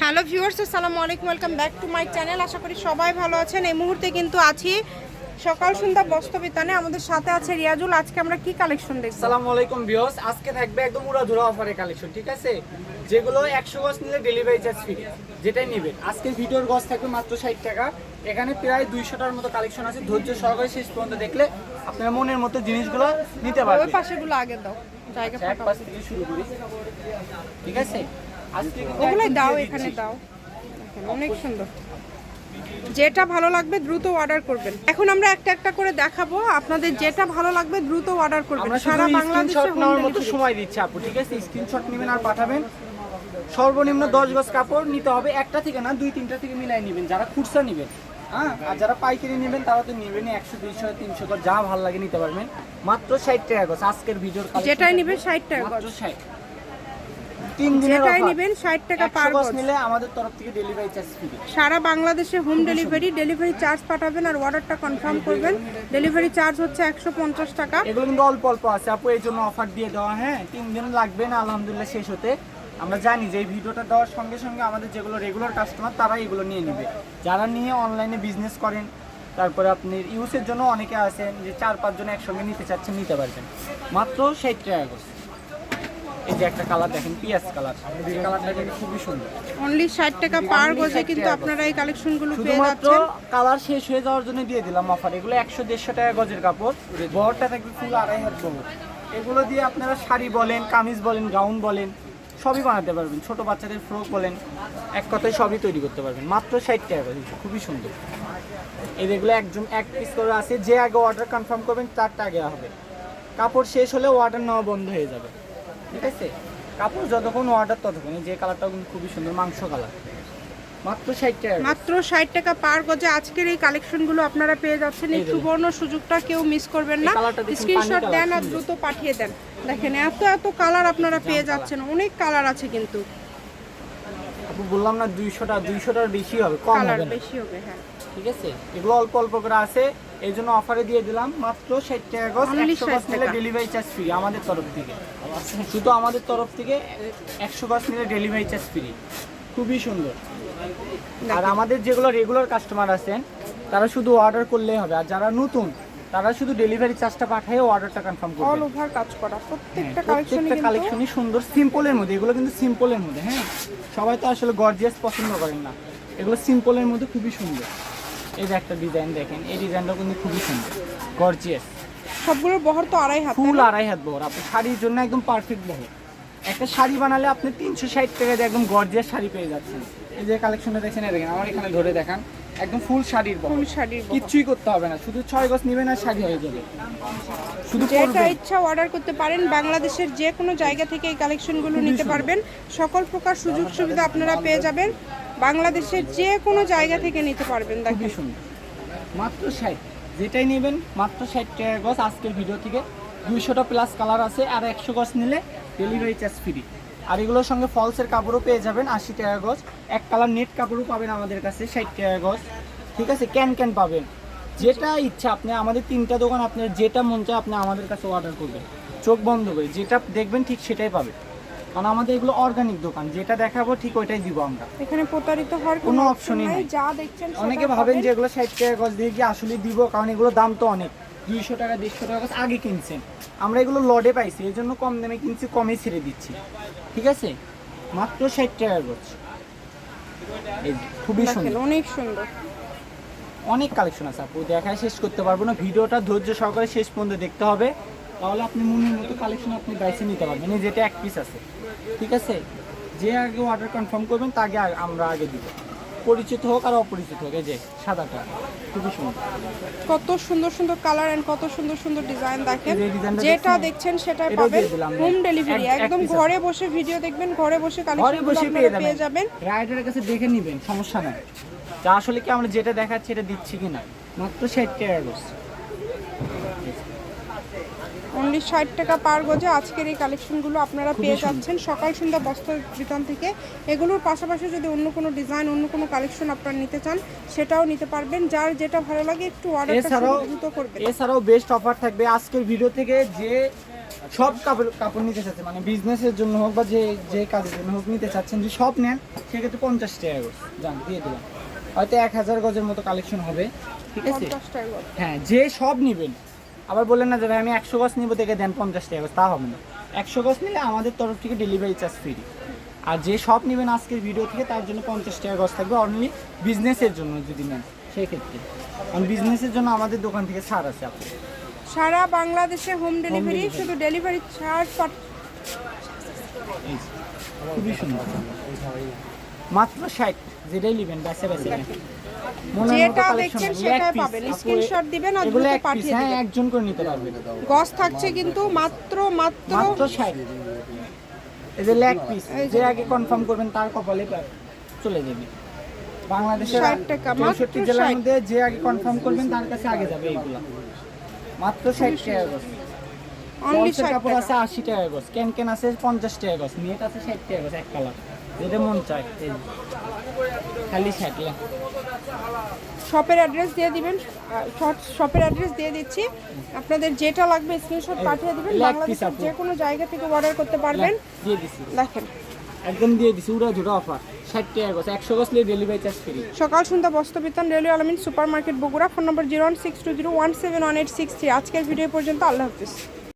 Hello viewers আসসালামু আলাইকুম welcome back to my channel. আশা করি সবাই ভালো আছেন। এই মুহূর্তে কিন্তু আছি সকাল সন্ধ্যা বস্ত্রবিতানে আমাদের সাথে আছে রিয়াজুল। আজকে আমরা কি কালেকশন দেখব? আসসালামু আলাইকুম ভিউয়ার্স। আজকে থাকবে একদম উড়াধুরা অফারের কালেকশন ঠিক আছে? যেগুলো একশো গজ নিলে ডেলিভারি চার্জ ফ্রি যেটাই নেবেন। আজকে ভিডিওর গজ থাকবে মাত্র ষাট টাকা। এখানে প্রায় দুইশোটার মতো কালেকশন আছে। ধৈর্য সহকারে শেষ পর্যন্ত দেখলে আপনারা মনের মতো জিনিসগুলো নিতে পারবেন। ওই পাশেগুলো আগে দাও জায়গা আচ্ছা, ফাঁকা থেকে শুরু করি। ঠিক আছে? ওগুলোই দাও এখানে দাও। অনেক সুন্দর। যেটা ভালো লাগবে দ্রুত অর্ডার করবেন। এখন আমরা একটা একটা করে দেখাবো। আপনাদের যেটা ভালো লাগবে দ্রুত অর্ডার করবেন। সারা বাংলাদেশে নেওয়ার মতো সময় দিচ্ছি আপু ঠিক আছে? স্ক্রিনশট নেবেন আর পাঠাবেন। সর্বনিম্ন দশ গজ কাপড় নিতে হবে একটা থেকে না দুই তিনটা থেকে মিলাই নেবেন। যারা খুচরা নেবেন হ্যাঁ? আর যারা পাইকারি নেবেন তারা তো নেবেনই একশো দুইশো তিনশো গজ যা ভালো লাগে নিতে পারবেন। মাত্র ষাট টাকা গজ। আজকের ভিডিওর। যেটাই নিবে ষাট টাকা মাত্র গজ। ষাট। তিন দিনের যেটাই। নিবেন ষাট টাকা 100 পার গজ নিলে আমাদের তরফ থেকে ডেলিভারি চার্জ ফ্রি সারা বাংলাদেশে হোম ডেলিভারি ডেলিভারি চার্জ পাঠাবেন আর অর্ডারটা কনফার্ম করবেন। ডেলিভারি চার্জ হচ্ছে একশো পঞ্চাশ টাকা। এগুলো কিন্তু অল্প অল্প আছে। আপু এই জন্য অফার দিয়ে দেওয়া হ্যাঁ? তিন দিন লাগবে না আলহামদুলিল্লাহ শেষ হতে। আমরা জানি যে এই ভিডিওটা দেওয়ার সঙ্গে সঙ্গে আমাদের যেগুলো রেগুলার কাস্টমার তারা এগুলো নিয়ে নেবে। যারা নিয়ে অনলাইনে বিজনেস করেন তারপরে আপনি ইউজের জন্য অনেকে আছেন যে চার পাঁচজন একসঙ্গে নিতে চাচ্ছেন নিতে পারবেন। মাত্র ষাট টাকা করে। এই যে একটা কালার দেখেন পিয়াজ কালার এই কালারটা দেখে খুবই সুন্দর। অনলি ষাট টাকা পার গজে কিন্তু আপনারা এই কালেকশনগুলো পেয়ে যাচ্ছেন। কালার শেষ হয়ে যাওয়ার জন্য দিয়ে দিলাম অফার এগুলো একশো দেড়শো টাকা গজের কাপড়। বহরটা থাকবে ফুল আড়াই হাত বহর। এগুলো দিয়ে আপনারা শাড়ি বলেন কামিজ বলেন গাউন বলেন সবই বানাতে পারবেন। ছোট বাচ্চাদের ফ্রক বলেন এক কথায় সবই তৈরি করতে পারবেন। মাত্র ষাট টাকা করে খুবই সুন্দর। এই যেগুলো একজন এক পিস করে আছে। যে আগে অর্ডার কনফার্ম করবেন তারটা আগে হবে। কাপড় শেষ হলে অর্ডার নেওয়া বন্ধ হয়ে যাবে। ঠিক আছে? কাপড় যতক্ষণ অর্ডার ততক্ষণ যে কালারটাও কিন্তু খুবই সুন্দর মাংস কালার। মাত্র ষাট টাকা মাত্র ষাট টাকা পার গজে আজকের এই কালেকশনগুলো আপনারা পেয়ে যাচ্ছেন। এই সুবর্ণ সুযোগটা কেউ মিস করবেন না। স্ক্রিনশট দেন আর দ্রুত পাঠিয়ে দেন। দেখেন এত এত কালার আপনারা পেয়ে যাচ্ছেন। অনেক কালার আছে কিন্তু। বললাম না দুইশোটা দুইশোটার বেশি হবে কম হবে বেশি হবে হ্যাঁ। ঠিক আছে? এগুলো অল্প অল্প করে আছে। এই জন্য অফারে দিয়ে দিলাম মাত্র ষাট টাকা গজ একশো 60 গজ নিলে ডেলিভারি চার্জ ফ্রি আমাদের তরফ থেকে। শুধু আমাদের তরফ থেকে একশো গজ নিলে ডেলিভারি চার্জ ফ্রি খুবই সুন্দর। আর আমাদের যেগুলো রেগুলার কাস্টমার আছেন তারা শুধু অর্ডার করলেই হবে। আর যারা নতুন তারা শুধু ডেলিভারি চার্জটা পাঠিয়ে অর্ডারটা কনফার্ম অল ওভার কাজ করা। হ্যাঁ, প্রত্যেকটা কালেকশনই প্রত্যেকটা কালেকশনই সুন্দর সিম্পলের মধ্যে। এগুলো কিন্তু সিম্পলের মধ্যে হ্যাঁ। সবাই তো আসলে গর্জিয়াস পছন্দ করেন না। এগুলো সিম্পলের মধ্যে খুবই সুন্দর। এই যে একটা ডিজাইন দেখেন এই ডিজাইনটাও কিন্তু খুবই সুন্দর গর্জিয়াস সবগুলোর বহর তো আড়াই হাত ফুল আড়াই হাত বহর আপনি শাড়ির জন্য একদম পারফেক্ট বহর। একটা শাড়ি বানালে আপনি তিনশো ষাট টাকা দিয়ে একদম গর্জিয়াস শাড়ি পেয়ে যাচ্ছেন। এই যে কালেকশনটা দেখেন এই দেখেন আমার এখানে ধরে দেখান একদম ফুল শাড়ির বহর। ফুল শাড়ির কিচ্ছুই করতে হবে না শুধু ছয় গজ নেবেন আর শাড়ি হয়ে যাবে। শুধু যেটা। ইচ্ছা অর্ডার করতে পারেন বাংলাদেশের যে কোনো জায়গা থেকে এই কালেকশনগুলো নিতে পারবেন। সকল প্রকার সুযোগ সুবিধা আপনারা পেয়ে যাবেন। বাংলাদেশের যে কোনো জায়গা থেকে নিতে পারবেন দেখেন। খুবই সুন্দর। মাত্র ষাট। যেটাই নেবেন মাত্র ষাট টাকা গজ আজকের ভিডিও থেকে। দুইশোটা প্লাস কালার আছে আর একশো গজ নিলে ডেলিভারি চার্জ ফ্রি আর এগুলোর সঙ্গে ফলসের কাপড়ও পেয়ে যাবেন আশি টাকা গজ। এক কালার নেট কাপড়ও পাবেন আমাদের কাছে ষাট টাকা গজ। ঠিক আছে ক্যান ক্যান পাবেন। যেটা ইচ্ছা আপনি আমাদের তিনটা দোকান আপনার যেটা মন চায় আপনি আমাদের কাছে অর্ডার করবেন। চোখ বন্ধ করে যেটা দেখবেন ঠিক সেটাই পাবেন। কারণ আমাদের এগুলো অর্গানিক দোকান যেটা দেখাবো ঠিক ওইটাই দিব আমরা। এখানে প্রতারিত হওয়ার কোনো option নাই। যা দেখছেন অনেকে ভাবেন। যে এগুলো ষাট টাকা গজ দিয়ে কি আসলে দিব কারণ এগুলো দাম তো অনেক। দুইশো টাকা দেড়শো টাকা গজ আগে কিনছেন। আমরা এগুলো লডে পাইছি এই জন্য কম দামে কিনছি কমে ছেড়ে দিচ্ছি। ঠিক আছে? মাত্র ষাট টাকা গজ। খুবই সুন্দর। অনেক সুন্দর। অনেক কালেকশন আছে আপু দেখায় শেষ করতে পারব না। ভিডিওটা ধৈর্য সহকারে শেষ পর্যন্ত দেখতে হবে। তাহলে আপনি মনের মতো কালেকশন আপনি বাইসে নিতে পারবেন। যেটা এক পিস আছে। ঠিক আছে? যে আগে অর্ডার কনফার্ম করবেন তাকে আমরা আগে দিব। পরিচিত হোক আর অপরিচিত হোক এই যে সাদাটা খুবই সুন্দর। কত সুন্দর সুন্দর কালার এন্ড কত সুন্দর সুন্দর ডিজাইন দেখেন। যেটা দেখছেন? সেটা পাবেন হোম ডেলিভারি এক- এক একদম ঘরে বসে ভিডিও দেখবেন ঘরে বসে কালেকশন বসে পেয়ে যাবেন। রাইডারের কাছে দেখে নেবেন সমস্যা নাই। যা আসলে কি আমরা যেটা দেখাচ্ছি এটা দিচ্ছি কিনা? মাত্র ষাট টাকা অনলি ষাট টাকা পার গজে আজকের এই কালেকশনগুলো আপনারা পেয়ে। যাচ্ছেন। সকাল সন্ধ্যা বস্ত্র বিতান থেকে। এগুলোর পাশাপাশি যদি অন্য কোনো ডিজাইন অন্য কোনো কালেকশন আপনারা নিতে চান সেটাও নিতে পারবেন। যার যেটা ভালো লাগে একটু অর্ডারটা এছাড়াও দ্রুত করবেন। এছাড়াও বেস্ট অফার থাকবে আজকের ভিডিও থেকে যে সব কাপড় কাপড় নিতে চাচ্ছেন মানে বিজনেসের জন্য হোক বা যে যে কাজের জন্য হোক নিতে চাচ্ছেন যে সব নেন সেক্ষেত্রে পঞ্চাশ টাকা যান দিয়ে দেবেন হয়তো এক হাজার গজের মতো কালেকশন হবে। ঠিক আছে। হ্যাঁ যে সব নেবেন আবার বললেন না যে ভাই আমি একশো গজ নিবো থেকে দেন পঞ্চাশ টাকা গজ। তা হবে না। একশো গজ নিলে আমাদের তরফ থেকে ডেলিভারি চার্জ ফ্রি আর যে সব নেবেন আজকের ভিডিও থেকে তার জন্য পঞ্চাশ টাকা গজ থাকবে অনলি বিজনেসের জন্য যদি নেন সেই ক্ষেত্রে কারণ বিজনেসের জন্য আমাদের দোকান থেকে ছাড় আছে আপনি সারা বাংলাদেশে হোম ডেলিভারি শুধু ডেলিভারি চার্জ খুবই সুন্দর। মাত্র ষাট যেটাই নেবেন নেন। মনের যেটা দেখছেন সেটাই পাবেন। আপু, দিবেন আর দ্রুত পাঠিয়ে হ্যাঁ দিবেন। একজন করে নিতে পারবেন থাকছে কিন্তু মাত্র মাত্র মাত্র ষাট। এই যে লেগ পিস যে আগে কনফার্ম করবেন তার কপালে চলে যাবে। বাংলাদেশের 60 টাকা, মাত্র চৌষট্টি জেলার মধ্যে যে আগে কনফার্ম করবেন তার কাছে আগে যাবে এইগুলা। মাত্র টাকা অনলি টাকা। আছে আশি টাকা গজ ক্যান ক্যান আছে পঞ্চাশ টাকা গজ নেট আছে ষাট টাকা গজ এক কালার যেটা মন চায় এই খালি ষাট শপের অ্যাড্রেস দিয়ে দিবেন শপের অ্যাড্রেস দিয়ে দিচ্ছি। আপনাদের যেটা লাগবে স্ক্রিনশট পাঠিয়ে দিবেন বাংলাদেশের যে কোনো জায়গা থেকে অর্ডার করতে পারবেন। দিয়ে দিছি। দেখেন। একদম দিয়ে দিছি উড়া ধুরা অফার ষাট টাকা গজ একশো নিয়ে ডেলিভারি চার্জ ফ্রি সকাল সন্ধ্যা Bastrabitan railway Almin super market Bogura phone number zero one six two zero one seven one eight six three আজকের ভিডিও পর্যন্ত আল্লাহ হাফিজ।